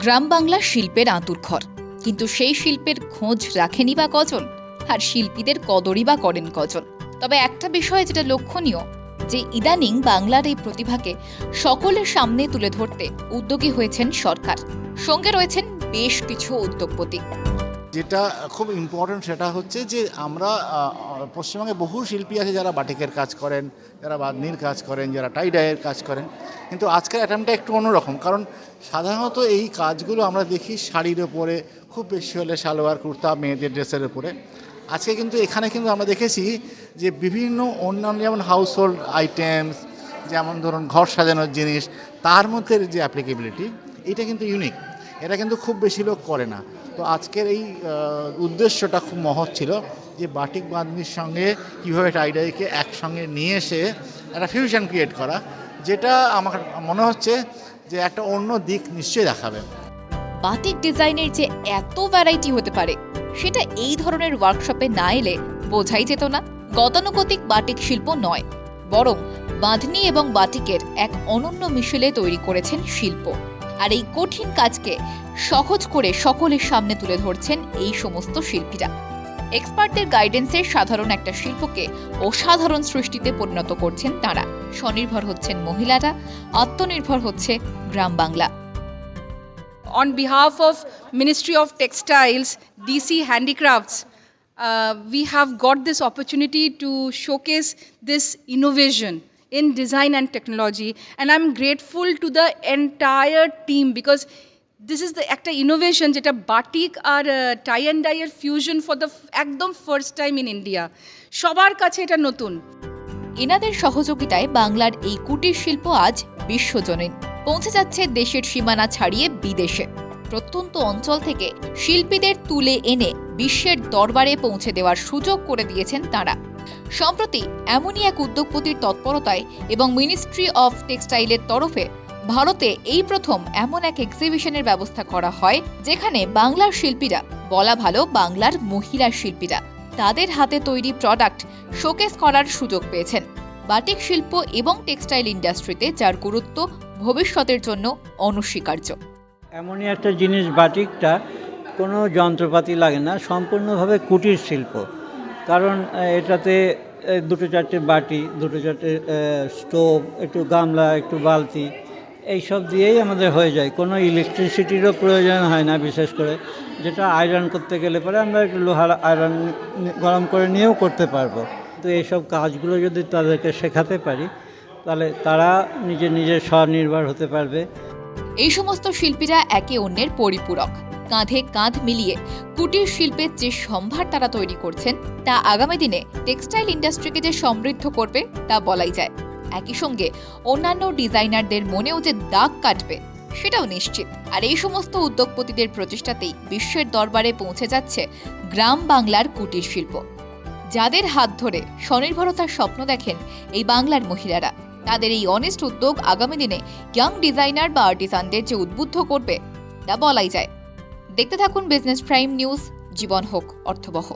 গ্রাম বাংলা শিল্পের আঁতুরঘর কিন্তু সেই শিল্পের খোঁজ রাখেনি বা কজন? আর শিল্পীদের কদরই বা করেন কজন? তবে একটা বিষয় যেটা লক্ষণীয়, যে ইদানিং বাংলার এই প্রতিভাকে সকলের সামনে তুলে ধরতে উদ্যোগী হয়েছেন সরকার। সঙ্গে রয়েছেন বেশ কিছু উদ্যোগপতি। যেটা খুব ইম্পর্ট্যান্ট সেটা হচ্ছে যে আমরা পশ্চিমবঙ্গে বহু শিল্পী আছে যারা বাটিকের কাজ করেন, যারা বাদনির কাজ করেন, যারা টাই ডাইয়ের কাজ করেন। কিন্তু আজকের অ্যাটেম্পটা একটু অন্যরকম, কারণ সাধারণত এই কাজগুলো আমরা দেখি শাড়ির ওপরে, খুব বেশি হলে সালোয়ার, কুর্তা, মেয়েদের ড্রেসের উপরে আজকে কিন্তু এখানে কিন্তু আমরা দেখেছি যে বিভিন্ন অন্যান্য যেমন হাউস হোল্ড আইটেমস যেমন ধরুন ঘর সাজানোর জিনিস, তার মধ্যে যে অ্যাপ্লিকেবিলিটি এটা কিন্তু ইউনিক এটা কিন্তু খুব বেশি লোক করে না। তো আজকের এই উদ্দেশ্যটা খুব মহৎ ছিল যে বাটিক বাঁধনির সঙ্গে কীভাবে টাইডাইকে একসঙ্গে নিয়ে এসে একটা ফিউশন ক্রিয়েট করা, যেটা আমার মনে হচ্ছে যে একটা অন্য দিক নিশ্চয়ই দেখাবে। বাটিক ডিজাইনের যে এত ভ্যারাইটি হতে পারে, সেটা এই ধরনের ওয়ার্কশপে না এলে বোঝাই যেত না। গতানুগতিক বাটিক শিল্প নয়, বরং বাঁধনি এবং বাটিকের এক অনন্য মিশেলে তৈরি করেছেন শিল্প। আর এই কঠিন কাজকে সহজ করে সকলের সামনে তুলে ধরছেন এই সমস্ত শিল্পীরা। এক্সপার্টদের গাইডেন্সে সাধারণ একটা শিল্পকে অসাধারণ সৃষ্টিতে পরিণত করছেন তারা। স্বনির্ভর হচ্ছেন মহিলারা আত্মনির্ভর হচ্ছে গ্রাম Bangla. Behalf of Ministry of Textiles, DC Handicrafts, uh, we have got this opportunity to showcase this innovation. In design and technology. And I'm grateful to the entire team because this is the, একটা innovation যেটা batik আর tie and ডাইয়ের fusion for the একদম first time in India সবার কাছে এটা নতুন। এনাদের সহযোগিতায় বাংলার এই কুটির শিল্প আজ বিশ্বজনীন। পৌঁছে যাচ্ছে দেশের সীমানা ছাড়িয়ে বিদেশে। প্রত্যন্ত অঞ্চল থেকে শিল্পীদের তুলে এনে বিশ্বের দরবারে পৌঁছে দেওয়ার সুযোগ করে দিয়েছেন তারা। সম্প্রতি এমনই এক উদ্যোগপতির তৎপরতায় এবং মিনিস্ট্রি অফ টেক্সটাইলের তরফে ভারতে এই প্রথম এমন এক এক্সিবিশনের ব্যবস্থা করা হয়, যেখানে বাংলার শিল্পীরা, বলা ভালো বাংলার মহিলা শিল্পীরা, তাদের হাতে তৈরি প্রোডাক্ট শোকেস করার সুযোগ পেয়েছেন। বাটিক শিল্প এবং টেক্সটাইল ইন্ডাস্ট্রিতে যার গুরুত্ব ভবিষ্যতের জন্য অনস্বীকার্য। এমনই একটা জিনিস বাটিকটা কোনো যন্ত্রপাতি লাগে না, সম্পূর্ণভাবে কুটির শিল্প। কারণ এটাতে দুটো চারটে বাটি, দুটো চারটে স্টোভ, একটু গামলা, একটু বালতি, এইসব দিয়েই আমাদের হয়ে যায়। কোনো ইলেকট্রিসিটিরও প্রয়োজন হয় না বিশেষ করে, যেটা আয়রন করতে গেলে পরে আমরা একটু লোহার আয়রন গরম করে নিয়েও করতে পারব। তো এইসব কাজগুলো যদি তাদেরকে শেখাতে পারি, তাহলে তারা নিজে নিজে স্বনির্ভর হতে পারবে। এই সমস্ত শিল্পীরা একে অন্যের পরিপূরক। কাঁধে কাঁধ মিলিয়ে কুটির শিল্পের যে সম্ভার তারা তৈরি করছেন, তা আগামী দিনে টেক্সটাইল ইন্ডাস্ট্রিকে যে সমৃদ্ধ করবে, তা বলাই যায়। একই সঙ্গে অন্যান্য ডিজাইনারদের মনেও যে দাগ কাটবে, সেটাও নিশ্চিত। আর এই সমস্ত উদ্যোগপতিদের প্রচেষ্টাতেই বিশ্বের দরবারে পৌঁছে যাচ্ছে গ্রাম বাংলার কুটির শিল্প। যাদের হাত ধরে স্বনির্ভরতার স্বপ্ন দেখেন এই বাংলার মহিলারা, তাদের এই অনেস্ট উদ্যোগ আগামী দিনে ইয়াং ডিজাইনার বা আর্টিসানদের যে উদ্বুদ্ধ করবে, তা বলাই যায়। দেখতে থাকুন বিজনেস প্রাইম নিউজ জীবন হোক অর্থবহ।